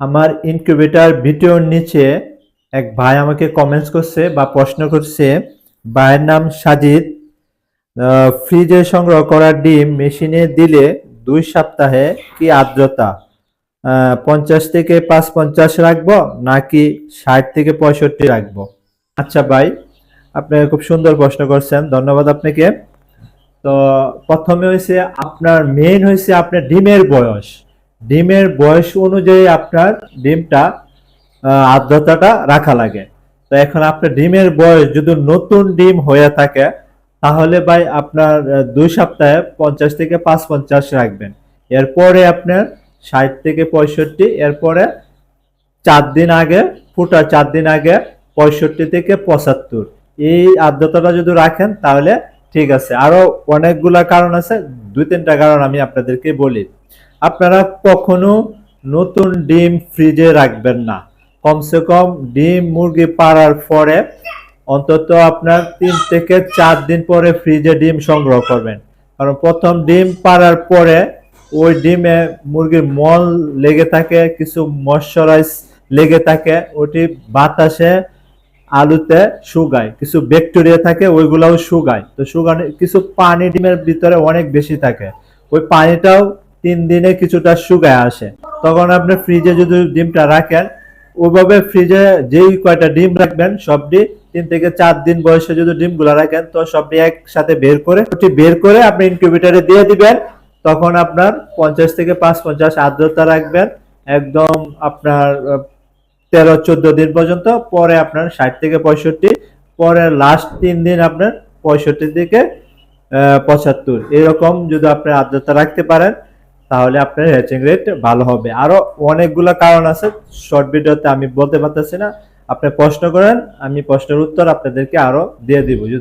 আমার ইনকিউবেটর ভিডিওর নিচে এক ভাই আমাকে কমেন্টস করছে বা প্রশ্ন করছে, ভাইয়ের নাম সাজিদ ফ্রিজে সংগ্রহ করা ডিম মেশিনে দিলে দুই সপ্তাহে কি আর্দ্রতা? পঞ্চাশ থেকে পাঁচ পঞ্চাশ রাখব নাকি ষাট থেকে পঁয়ষট্টি রাখব? আচ্ছা ভাই, আপনি খুব সুন্দর প্রশ্ন করছেন, ধন্যবাদ আপনাকে। তো প্রথমে হয়েছে আপনার মেন হয়েছে আপনার ডিমের বয়স। ডিমের বয়স অনুযায়ী আপনার ডিমটা আর্দ্রতাটা রাখা লাগে। তো এখন আপনার ডিমের বয়স যদি নতুন ডিম হয়ে থাকে, তাহলে ভাই আপনার দুই সপ্তাহে পঞ্চাশ থেকে পাঁচ পঞ্চাশ রাখবেন। এরপরে আপনার ষাট থেকে পঁয়ষট্টি, এরপরে চার দিন আগে, ফুটা চার দিন আগে পঁয়ষট্টি থেকে পঁচাত্তর। এই আর্দ্রতাটা যদি রাখেন, তাহলে ঠিক আছে। আরও অনেকগুলা কারণ আছে, দুই তিনটা কারণ আমি আপনাদেরকে বলি। আপনারা কখনো নতুন ডিম ফ্রিজে রাখবেন না। কমসে কম ডিম মুরগি পাড়ার পরে অন্তত আপনার তিন থেকে চার দিন পরে ফ্রিজে ডিম সংগ্রহ করবেন। কারণ প্রথম ডিম পাড়ার পরে ওই ডিমে মুরগির মল লেগে থাকে, কিছু ময়শ্চারাইজ লেগে থাকে, ওটি বাতাসে আলুতে শুকায়, কিছু ব্যাকটেরিয়া থাকে ওইগুলাও শুকায়। তো শুকানো, কিছু পানি ডিমের ভিতরে অনেক বেশি থাকে। ওই পানিটাও তিন দিনে কিছুটা শুকায় আসে। তখন আপনি ফ্রিজে যদি ডিমটা রাখেন, ওইভাবে ফ্রিজে যেই কয়টা ডিম রাখবেন, সবটি তিন থেকে চার দিন বয়সে যদি ডিমগুলো রাখেন, তো সবটি একসাথে বের করে ওটি বের করে আপনি ইনকিউবেটরে দিয়ে দিবেন। তখন আপনার পঞ্চাশ থেকে পাঁচ পঞ্চাশ আর্দ্রতা রাখবেন। একদম আপনার তেরো চোদ্দ দিন পর্যন্ত, পরে আপনার ষাট থেকে পঁয়ষট্টি, পরে লাস্ট তিন দিন আপনার পঁয়ষট্টি থেকে পঁচাত্তর। এরকম যদি আপনি আর্দ্রতা রাখতে পারেন তাহলে আপনার হ্যাচিং রেট ভালো হবে। আরও অনেকগুলো কারণ আছে শর্ট ভিডিওতে আমি বলতে পারতেছি না। আপনি প্রশ্ন করেন, আমি প্রশ্নের উত্তর আপনাদেরকে আরও দিয়ে দিব।